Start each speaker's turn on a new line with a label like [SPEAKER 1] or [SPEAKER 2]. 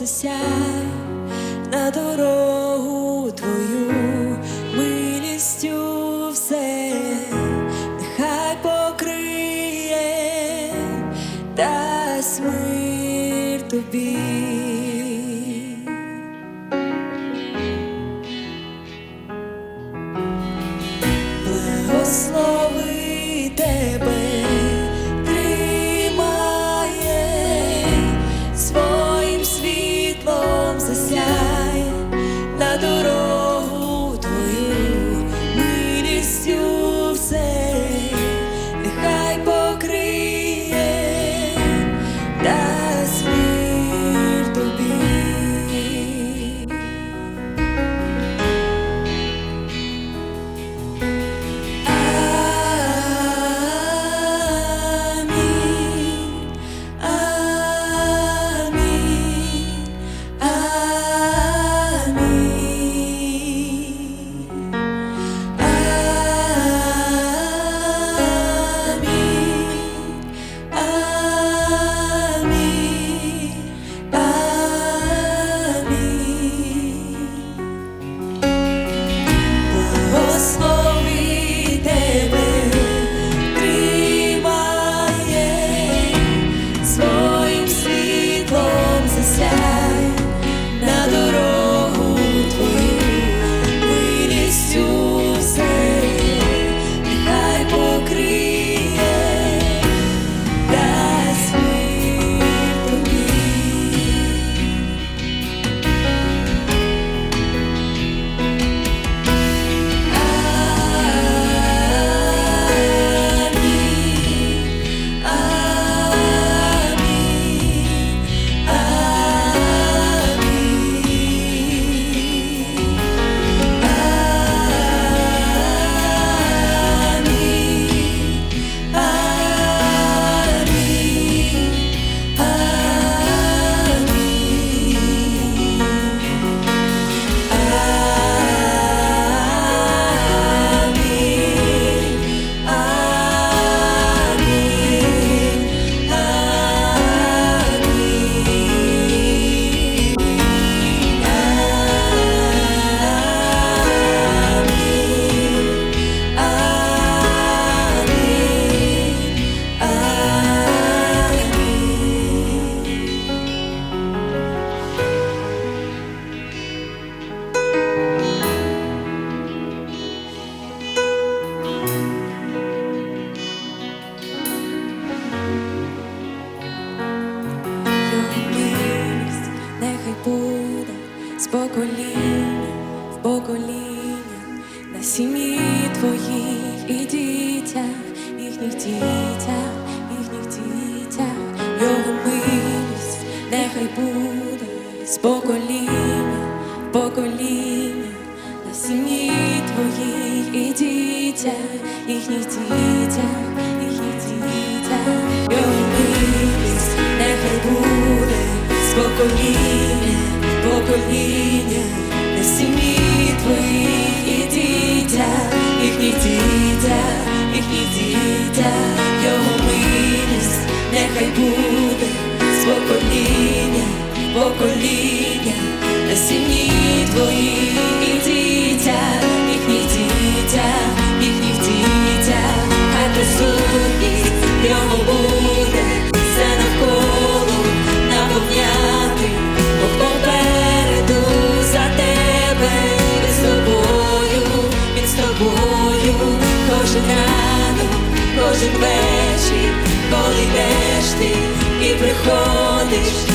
[SPEAKER 1] засяй на дорогу твою милістю все, нехай покриє, дасть мир тобі. Покоління в покоління на сім'ї твоїх і дітях, їхніх дітях, їхніх дітях, його милість нехай буде з покоління в покоління на сім'ї твоїх і дітях, їхніх дітях, їхніх дітях, його милість нехай буде з покоління покоління. На сім'ї твоїх і дітях, їхніх дітях, їхніх дітях, хай присутність його буде все навколо наповняти, Бог попереду за тебе, він з тобою, він з тобою, кожен ранок, кожен вечір, коли йдеш ти і приходиш,